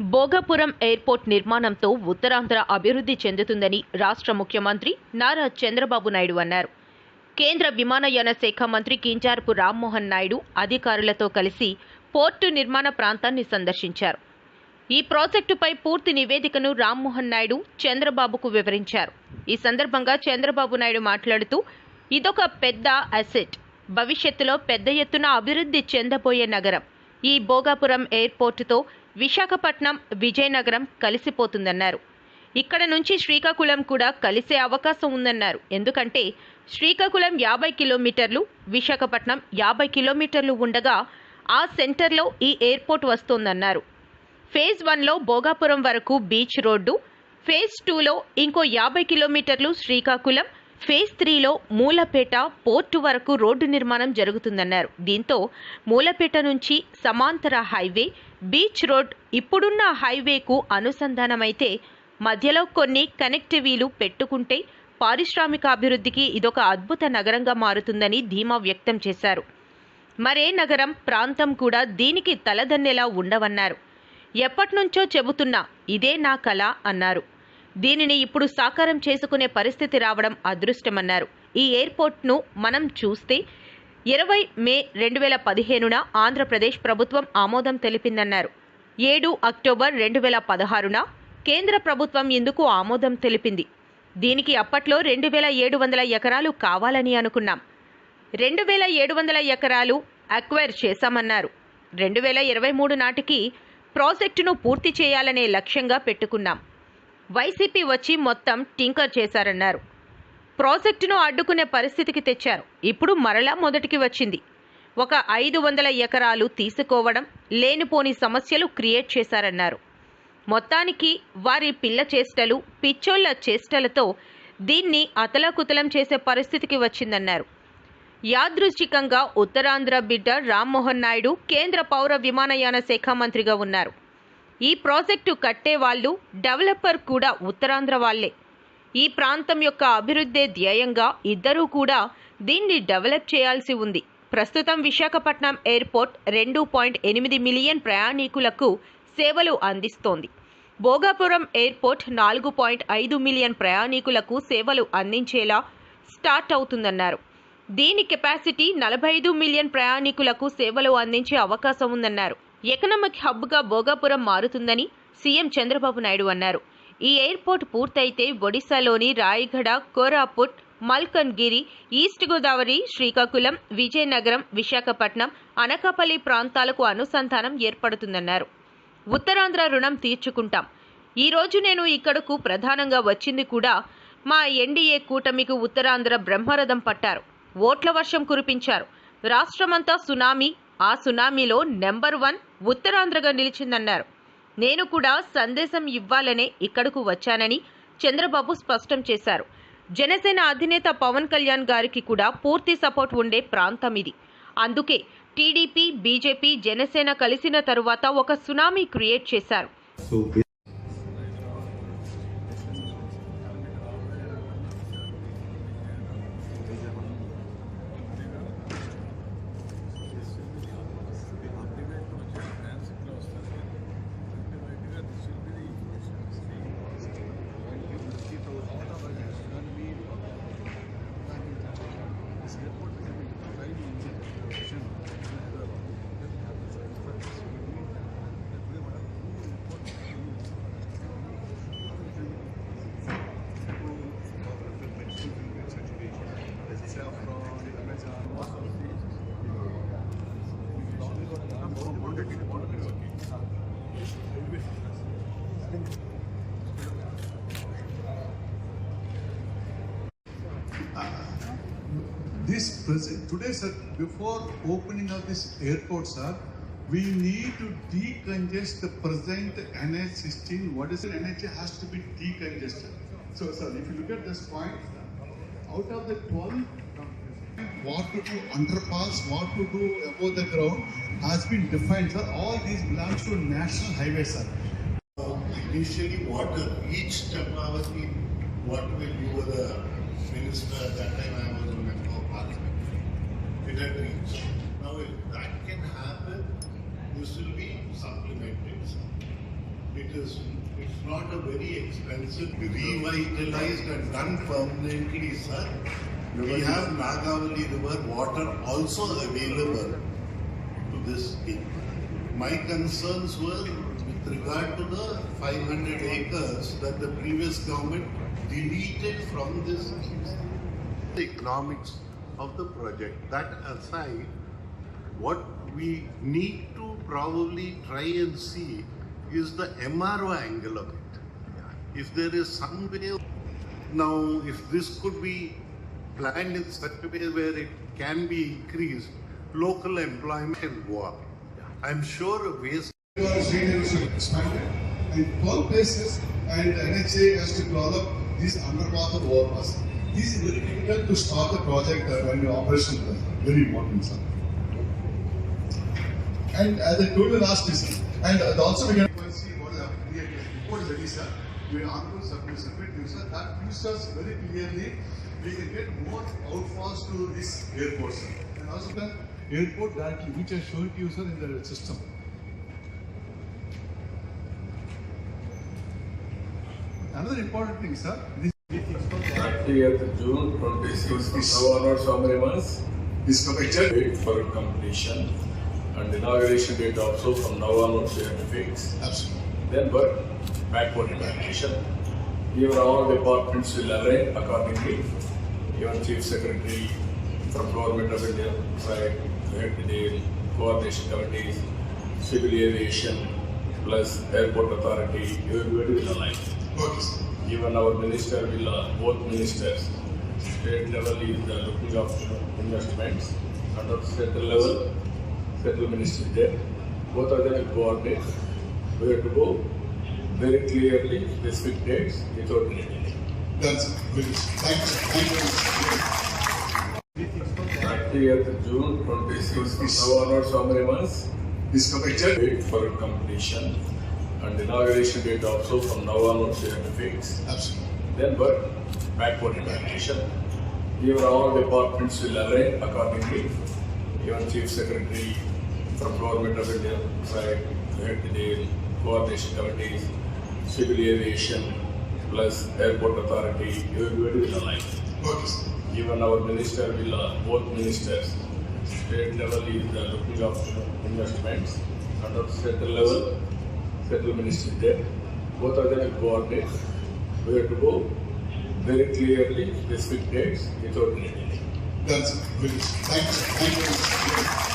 Bhogapuram airport నిర్మాణంతో ఉత్తరాంధ్ర అభివృద్ధి చెందుతుందని రాష్ట్ర ముఖ్యమంత్రి నారా చంద్రబాబు నాయుడు అన్నారు. కేంద్ర విమానయాన శాఖ మంత్రి కింజారపు రామ్మోహన్ నాయుడు అధికారులతో కలిసి పోర్టు నిర్మాణ ప్రాంతాన్ని సందర్శించారు. ఈ ప్రాజెక్టుపై పూర్తి నివేదికను రామ్మోహన్ నాయుడు చంద్రబాబుకు వివరించారు. ఈ సందర్భంగా చంద్రబాబు నాయుడు మాట్లాడుతూ ఇదొక పెద్ద అసెట్. భవిష్యత్తులో పెద్ద ఎత్తున అభివృద్ధి చెందబోయే నగరం. ఈ భోగాపురం ఎయిర్పోర్టుతో విశాఖపట్నం విజయనగరం కలిసిపోతుందన్నారు. ఇక్కడ నుంచి శ్రీకాకుళం కూడా కలిసే అవకాశం ఉందన్నారు. ఎందుకంటే శ్రీకాకుళం యాభై కిలోమీటర్లు విశాఖపట్నం యాభై కిలోమీటర్లు ఉండగా ఆ సెంటర్లో ఈ ఎయిర్పోర్ట్ వస్తోందన్నారు. ఫేజ్ వన్లో భోగాపురం వరకు బీచ్ రోడ్డు ఫేజ్ టూలో ఇంకో యాభై కిలోమీటర్లు శ్రీకాకుళం ఫేజ్ త్రీలో మూలపేట పోర్టు వరకు రోడ్డు నిర్మాణం జరుగుతుందన్నారు. దీంతో మూలపేట నుంచి సమాంతర హైవే బీచ్ రోడ్ ఇప్పుడున్న హైవేకు అనుసంధానమైతే మధ్యలో కొన్ని కనెక్టివీలు పెట్టుకుంటే పారిశ్రామిక అభివృద్ధికి ఇదొక అద్భుత నగరంగా మారుతుందని ధీమా వ్యక్తం చేశారు. మరే నగరం ప్రాంతం కూడా దీనికి తలదన్నేలా ఉండవన్నారు. ఎప్పటినుంచో చెబుతున్నా ఇదే నా కళ అన్నారు. దీనిని ఇప్పుడు సాకారం చేసుకునే పరిస్థితి రావడం అదృష్టమన్నారు. ఈ ఎయిర్పోర్ట్ను మనం చూస్తే ఇరవై మే రెండు వేల పదిహేనున ఆంధ్రప్రదేశ్ ప్రభుత్వం ఆమోదం తెలిపిందన్నారు. ఏడు అక్టోబర్ రెండు వేల పదహారున కేంద్ర ప్రభుత్వం ఇందుకు ఆమోదం తెలిపింది. దీనికి అప్పట్లో రెండు వేల ఏడు వందల ఎకరాలు కావాలని అనుకున్నాం. రెండు వేల ఏడు వందల ఎకరాలు అక్వైర్ చేశామన్నారు. రెండు వేల ఇరవై మూడు నాటికి ప్రాజెక్టును పూర్తి చేయాలనే లక్ష్యంగా పెట్టుకున్నాం. వైసీపీ వచ్చి మొత్తం టింకర్ చేశారన్నారు. ప్రాజెక్టును అడ్డుకునే పరిస్థితికి తెచ్చారు. ఇప్పుడు మరలా మొదటికి వచ్చింది. ఒక ఐదు వందల ఎకరాలు తీసుకోవడం లేనిపోని సమస్యలు క్రియేట్ చేశారన్నారు. మొత్తానికి వారి పిల్ల చేష్టలు పిచ్చోళ్ళ చేష్టలతో దీన్ని అతలకుతలం చేసే పరిస్థితికి వచ్చిందన్నారు. యాదృచ్ఛికంగా ఉత్తరాంధ్ర బిడ్డ రామ్మోహన్ నాయుడు కేంద్ర పౌర విమానయాన శాఖ మంత్రిగా ఉన్నారు. ఈ ప్రాజెక్టు కట్టే వాళ్ళు డెవలపర్ కూడా ఉత్తరాంధ్ర వాళ్ళే ఈ ప్రాంతం యొక్క అభివృద్ధే ధ్యేయంగా ఇద్దరూ కూడా దీన్ని డెవలప్ చేయాల్సి ఉంది. ప్రస్తుతం విశాఖపట్నం ఎయిర్పోర్ట్ రెండు పాయింట్ ఎనిమిది మిలియన్ ప్రయాణికులకు సేవలు అందిస్తోంది. భోగాపురం ఎయిర్పోర్ట్ నాలుగు పాయింట్ ఐదు మిలియన్ ప్రయాణికులకు సేవలు అందించేలా స్టార్ట్ అవుతుందన్నారు. దీని కెపాసిటీ నలభై ఐదు మిలియన్ ప్రయాణికులకు సేవలు అందించే అవకాశం ఉందన్నారు. ఎకనామిక్ హబ్గా భోగాపురం మారుతుందని సీఎం చంద్రబాబు నాయుడు అన్నారు. ఈ ఎయిర్పోర్ట్ పూర్తయితే ఒడిశాలోని రాయగఢ కోరాపుట్ మల్కన్గిరి ఈస్ట్ గోదావరి శ్రీకాకుళం విజయనగరం విశాఖపట్నం అనకాపల్లి ప్రాంతాలకు అనుసంధానం ఏర్పడుతుందన్నారు. ఉత్తరాంధ్ర రుణం తీర్చుకుంటాం. ఈరోజు నేను ఇక్కడకు ప్రధానంగా వచ్చింది కూడా మా ఎన్డీఏ కూటమికి ఉత్తరాంధ్ర బ్రహ్మరథం పట్టారు. ఓట్ల వర్షం కురిపించారు. రాష్ట్రమంతా సునామీ ఆ సునామీలో నెంబర్ వన్ ఉత్తరాంధ్రగా నిలిచిందన్నారు. నేను కూడా సందేశం ఇవ్వాలనే ఇక్కడకు వచ్చానని చంద్రబాబు స్పష్టం చేశారు. జనసేన అధినేత పవన్ కళ్యాణ్ గారికి కూడా పూర్తి సపోర్ట్ ఉండే ప్రాంతం ఇది. అందుకే టీడీపీ బీజేపీ జనసేన కలిసిన తరువాత ఒక సునామీ క్రియేట్ చేశారు. This present today, sir, before opening of this airport, sir, we need to decongest the present NH16. What is it? NH has to be decongested. So, sir, if you look at this point, out of the 12, what to do underpass, what to do above the ground has been defined, sir. All these belongs to national highway, sir. initially water, each step I was in, what will you the minister at that time I was a member. Now if that can happen, this will be supplemented. it is, it's not a very expensive, revitalized and done permanently, sir. We have Nagavali River water also available to this scheme. My concerns were with regard to the 500 acres that the previous government deleted from this. Economics of the project. That aside, what we need to probably try and see is the MRO angle of it. If there is some way, now if this could be planned in such a way where it can be increased, local employment can go up. I'm sure waste Senior expanded in all places and NHA has to develop these underwater overpass. This is very difficult to start the project uh, when you operation is very important, sir. And as I told you last season, and uh, also we can see what is happening here. Report is ready, sir. We are on to submit. That gives us very clearly we can get more outfalls to this airport, sir. And also the airport directly, which I showed you, sir, in the system. Another important thing, sir. This 30th June 26, now onwards how many months? is connected. Date for completion and inauguration date also from now onwards we have to fix. Absolutely. Then work backward integration. Even all departments will align accordingly. Even chief secretary from government of India side, head the coordination committees, civil aviation plus airport authority, everybody will align. Okay, sir. Even our minister will, uh, both ministers, state level is uh, looking after investments, and at central level, central minister is there. Both of them will coordinate. We have to go very clearly, specific dates without. Done, sir. Good. Thank you. Thank you. Thirtieth June twenty-six, now onwards how many months? Is connected. Date for completion and inauguration date also from now onwards we have to fix. Absolutely. Then work backward integration. Even all departments will align accordingly. Even chief secretary from government of India side, head the coordination committees, civil aviation plus airport authority, everybody will align. Okay. Even our minister will, uh, both ministers, state level is uh, looking after investments, and at central level, central minister is there. Both of them will coordinate. We have to go very clearly, specific dates without. Done, sir. Good. Thank you. Thank you.